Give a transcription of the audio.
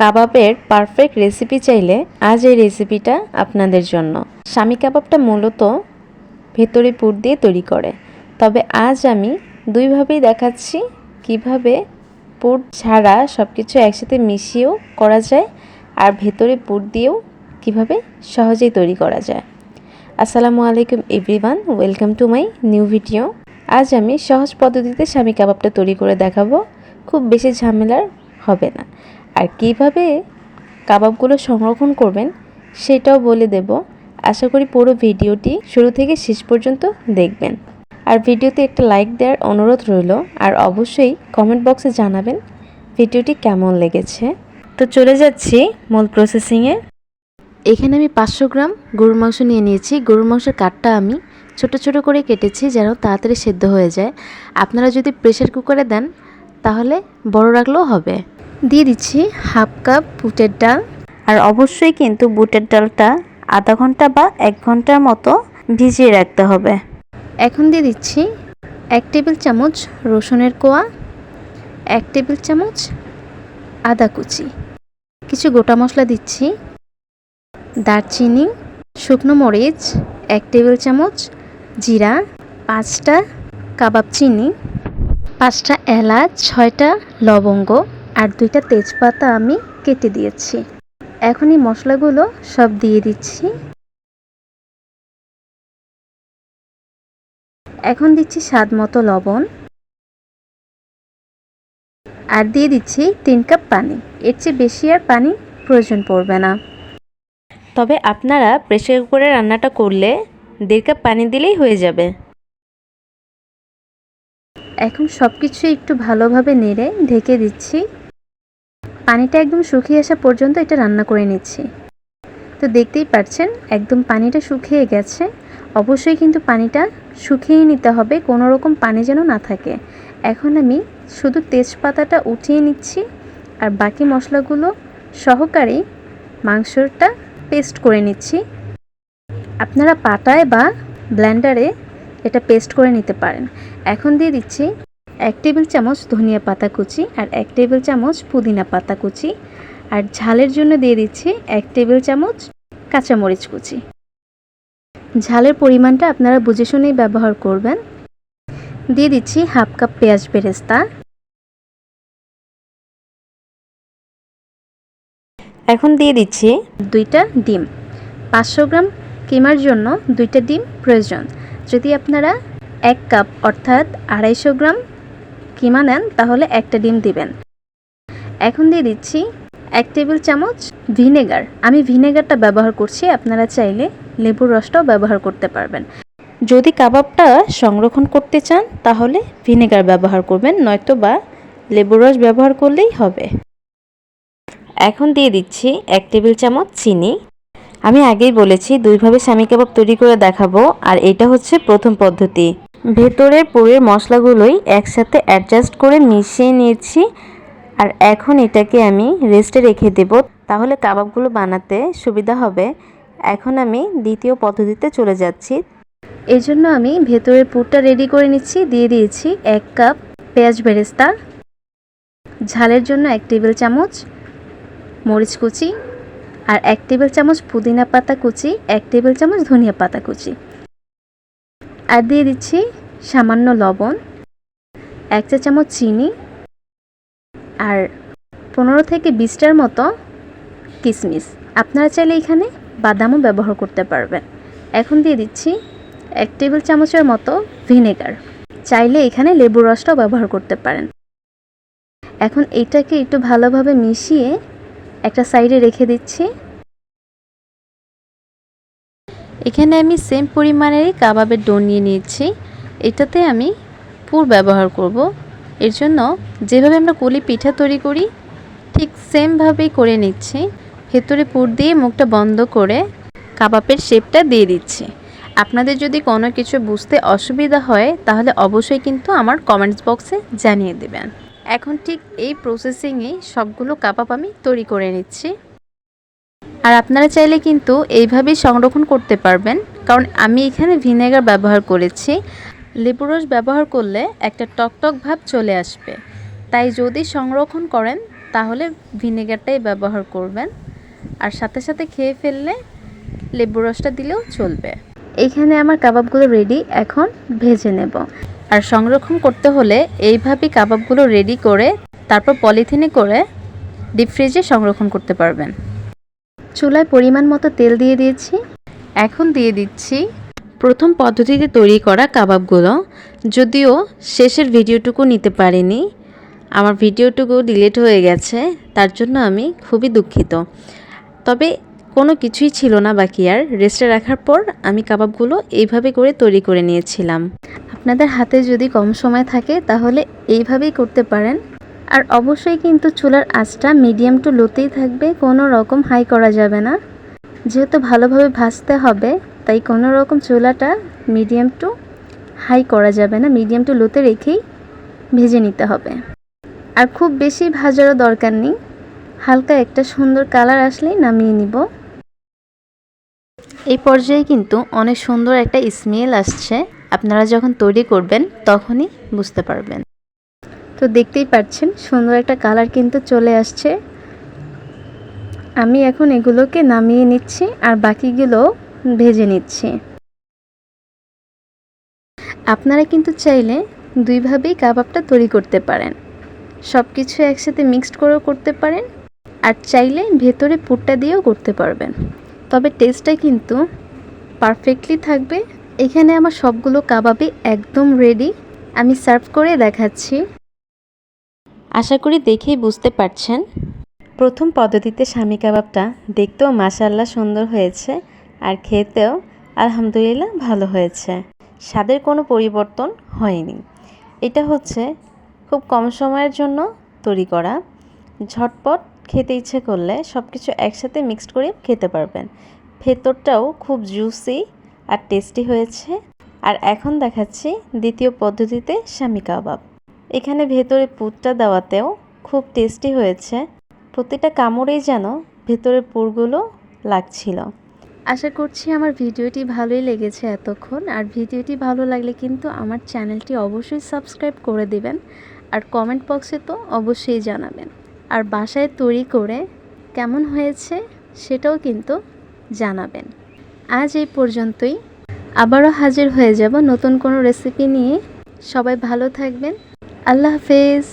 কাবাবের perfect recipe চাইলে আজ এই রেসিপিটা আপনাদের জন্য। স্বামী কাবাবটা মূলত ভেতরে পুর দিয়ে তৈরি করে। তবে আজ আমি দুইভাবেই দেখাচ্ছি কীভাবে পুর ছাড়া সব কিছু একসাথে মিশিয়েও করা যায় আর ভেতরে পুর দিয়েও কীভাবে সহজেই তৈরি করা যায়। আসসালামু আলাইকুম everyone welcome to my new video আজ আমি সহজ পদ্ধতিতে স্বামী কাবাবটা তৈরি করে দেখাবো। খুব বেশি ঝামেলার হবে না। আর কীভাবে কাবাবগুলো সংরক্ষণ করবেন সেটাও বলে দেব। আশা করি পুরো ভিডিওটি শুরু থেকে শেষ পর্যন্ত দেখবেন। আর ভিডিওতে একটা লাইক দেওয়ার অনুরোধ রইল, আর অবশ্যই কমেন্ট বক্সে জানাবেন ভিডিওটি কেমন লেগেছে। তো চলে যাচ্ছি মূল প্রসেসিংয়ে এখানে আমি পাঁচশো গ্রাম গরুর মাংস নিয়ে নিয়েছি। গরুর মাংসের কাঠটা আমি ছোট ছোট করে কেটেছি যেন তাড়াতাড়ি সেদ্ধ হয়ে যায়। আপনারা যদি প্রেশার কুকারে দেন, তাহলে বড় রাখলেও হবে। দিয়ে দিচ্ছি হাফ কাপ বুটের ডাল। আর অবশ্যই কিন্তু বুটের ডালটা আধা ঘণ্টা বা এক ঘণ্টার মতো ভিজিয়ে রাখতে হবে। এখন দিয়ে দিচ্ছি এক টেবিল চামচ রসুনের কোয়া এক টেবিল চামচ আদা কুচি। কিছু গোটা মশলা দিচ্ছি। দারচিনি শুকনো মরিচ এক টেবিল চামচ জিরা পাঁচটা কাবাব চিনি পাঁচটা এলাচ ছয়টা লবঙ্গ। আর দুইটা তেজপাতা আমি কেটে দিয়েছি। এখন এই মশলাগুলো সব দিয়ে দিচ্ছি। এখন দিচ্ছি স্বাদ মতো লবণ। আর দিয়ে দিচ্ছি তিন কাপ পানি। এর চেয়ে বেশি আর পানি প্রয়োজন পড়বে না। তবে আপনারা প্রেসার কুকারে রান্নাটা করলে দেড় কাপ পানি দিলেই হয়ে যাবে। এখন সব কিছু একটু ভালোভাবে নেড়ে ঢেকে দিচ্ছি। পানিটা একদম শুকিয়ে আসা পর্যন্ত এটা রান্না করে নিচ্ছি। তো দেখতেই পাচ্ছেন একদম পানিটা শুকিয়ে গেছে। অবশ্যই কিন্তু পানিটা শুকিয়ে নিতে হবে, কোনো রকম পানি যেন না থাকে। এখন আমি শুধু তেজপাতাটা উঠিয়ে নিচ্ছি আর বাকি মশলাগুলো সহকারে মাংসটা পেস্ট করে নিচ্ছি। আপনারা পাটায় বা ব্ল্যান্ডারে এটা পেস্ট করে নিতে পারেন। এখন দিয়ে দিচ্ছি এক টেবিল চামচ ধনিয়া পাতা কুচি আর এক টেবিল চামচ পুদিনা পাতা কুচি। আর ঝালের জন্য দিয়ে দিচ্ছি এক টেবিল চামচ কাঁচামরিচ কুচি। ঝালের পরিমাণটা আপনারা বুঝে শুনেই ব্যবহার করবেন। দিয়ে দিচ্ছি হাফ কাপ পেঁয়াজ বেরেস্তা। এখন দিয়ে দিচ্ছি দুইটা ডিম। পাঁচশো গ্রাম কিমার জন্য দুইটা ডিম প্রয়োজন। যদি আপনারা এক কাপ অর্থাৎ আড়াইশো গ্রাম কিমা নেন, তাহলে একটা ডিম দিবেন। এখন দিয়ে দিচ্ছি এক টেবিল চামচ ভিনেগার। আমি ভিনেগারটা ব্যবহার করছি, আপনারা চাইলে লেবুর রসটাও ব্যবহার করতে পারবেন। যদি কাবাবটা সংরক্ষণ করতে চান, তাহলে ভিনেগার ব্যবহার করবেন, নয়তো বা লেবুর রস ব্যবহার করলেই হবে। এখন দিয়ে দিচ্ছি এক টেবিল চামচ চিনি। আমি আগেই বলেছি, দুইভাবে স্বামী কাবাব তৈরি করে দেখাবো, আর এটা হচ্ছে প্রথম পদ্ধতি। ভেতরের পুরের মশলাগুলোই একসাথে অ্যাডজাস্ট করে মিশিয়ে নিয়েছি। আর এখন এটাকে আমি রেস্টে রেখে দেব। তাহলে কাবাবগুলো বানাতে সুবিধা হবে। এখন আমি দ্বিতীয় পদ্ধতিতে চলে যাচ্ছি। এই জন্য আমি ভেতরের পুরটা রেডি করে নিচ্ছি। দিয়ে দিয়েছি এক কাপ পেঁয়াজ বেরেস্তা, ঝালের জন্য এক টেবিল চামচ মরিচ কুচি, আর এক টেবিল চামচ পুদিনা পাতা কুচি, এক টেবিল চামচ ধনিয়া পাতা কুচি। আর দিয়ে দিচ্ছি সামান্য লবণ, এক চা চামচ চিনি আর পনেরো থেকে বিশটার মতো কিশমিশ। আপনারা চাইলে এখানে বাদামও ব্যবহার করতে পারবেন। এখন দিয়ে দিচ্ছি এক টেবিল চামচের মতো ভিনেগার। চাইলে এখানে লেবুর রসটাও ব্যবহার করতে পারেন। এখন এইটাকে একটু ভালোভাবে মিশিয়ে একটা সাইডে রেখে দিচ্ছি। এখানে আমি সেম পরিমাণেরই কাবাবের ডো নিয়ে নিয়েছি। এটাতে আমি পুর ব্যবহার করব। এর জন্য যেভাবে আমরা কলি পিঠা তৈরি করি, ঠিক সেমভাবেই করে নিচ্ছি। ভেতরে পুর দিয়ে মুখটা বন্ধ করে কাবাবের শেপটা দিয়ে দিচ্ছি। আপনাদের যদি কোনো কিছু বুঝতে অসুবিধা হয়, তাহলে অবশ্যই কিন্তু আমার কমেন্টস বক্সে জানিয়ে দেবেন। এখন ঠিক এই প্রসেসিংয়ে সবগুলো কাবাব আমি তৈরি করে নিচ্ছি। আর আপনারা চাইলে কিন্তু এইভাবেই সংরক্ষণ করতে পারবেন। কারণ আমি এখানে ভিনেগার ব্যবহার করেছি। লেবু রস ব্যবহার করলে একটা টকটক ভাব চলে আসবে। তাই যদি সংরক্ষণ করেন, তাহলে ভিনেগারটাই ব্যবহার করবেন। আর সাথে সাথে খেয়ে ফেললে লেবু রসটা দিলেও চলবে। এইখানে আমার কাবাবগুলো রেডি এখন ভেজে নেব। আর সংরক্ষণ করতে হলে এইভাবেই কাবাবগুলো রেডি করে, তারপর পলিথিনে করে ডিপ ফ্রিজে সংরক্ষণ করতে পারবেন। চুলায় পরিমাণ মতো তেল দিয়ে দিয়েছি। এখন দিয়ে দিচ্ছি প্রথম পদ্ধতিতে তৈরি করা কাবাবগুলো। যদিও শেষের ভিডিওটুকু নিতে পারিনি। আমার ভিডিওটুকু ডিলিট হয়ে গেছে, তার জন্য আমি খুবই দুঃখিত। তবে কোনো কিছুই ছিল না বাকি আর। রেস্টে রাখার পর আমি কাবাবগুলো এইভাবে করে তৈরি করে নিয়েছিলাম। আপনাদের হাতে যদি কম সময় থাকে, তাহলে এইভাবেই করতে পারেন। আর অবশ্যই কিন্তু চুলার আঁচটা মিডিয়াম টু লোতেই থাকবে, কোনো রকম হাই করা যাবে না। যেহেতু ভালোভাবে ভাজতে হবে, তাই কোনো রকম চুলাটা মিডিয়াম টু হাই করা যাবে না মিডিয়াম টু লোতে রেখেই ভেজে নিতে হবে। আর খুব বেশি ভাজারও দরকার নেই, হালকা একটা সুন্দর কালার আসলেই নামিয়ে নিব। এই পর্যায়ে কিন্তু অনেক সুন্দর একটা স্মেল আসছে, আপনারা যখন তৈরি করবেন তখনই বুঝতে পারবেন। তো দেখতেই পাচ্ছেন, সুন্দর একটা কালার কিন্তু চলে আসছে। আমি এখন এগুলোকে নামিয়ে নিচ্ছি আর বাকিগুলো ভেজে নিচ্ছি। আপনারা কিন্তু চাইলে দুইভাবেই কাবাবটা তৈরি করতে পারেন। সব কিছু একসাথে মিক্সড করেও করতে পারেন আর চাইলে ভেতরে পুরটা দিয়েও করতে পারবেন। তবে টেস্টটা কিন্তু পারফেক্টলি থাকবে। এখানে আমার সবগুলো কাবাবই একদম রেডি আমি সার্ভ করে দেখাচ্ছি। আশা করি দেখেই বুঝতে পারছেন। প্রথম পদ্ধতিতে স্বামী কাবাবটা দেখতেও মাসাল্লাহ সুন্দর হয়েছে আর খেতেও আলহামদুলিল্লাহ ভালো হয়েছে। স্বাদের কোনো পরিবর্তন হয়নি। এটা হচ্ছে খুব কম সময়ের জন্য তৈরি করা। ঝটপট খেতে ইচ্ছে করলে সব কিছু একসাথে মিক্সড করে খেতে পারবেন। ভেতরটাও খুব জুসি আর টেস্টি হয়েছে। আর এখন দেখাচ্ছি দ্বিতীয় পদ্ধতিতে স্বামী কাবাব। এখানে ভেতরে পুরটা দেওয়াতেও খুব টেস্টি হয়েছে। প্রতিটা কামড়েই যেন ভেতরের পুরগুলো লাগছিল। আশা করছি আমার ভিডিওটি ভালোই লেগেছে এতক্ষণ। আর ভিডিওটি ভালো লাগলে কিন্তু আমার চ্যানেলটি অবশ্যই সাবস্ক্রাইব করে দিবেন। আর কমেন্ট বক্সে তো অবশ্যই জানাবেন। আর বাসায় তৈরি করে কেমন হয়েছে সেটাও কিন্তু জানাবেন। আজ এই পর্যন্তই। আবারও হাজির হয়ে যাব নতুন কোনো রেসিপি নিয়ে। সবাই ভালো থাকবেন। আল্লাহ হাফেজ।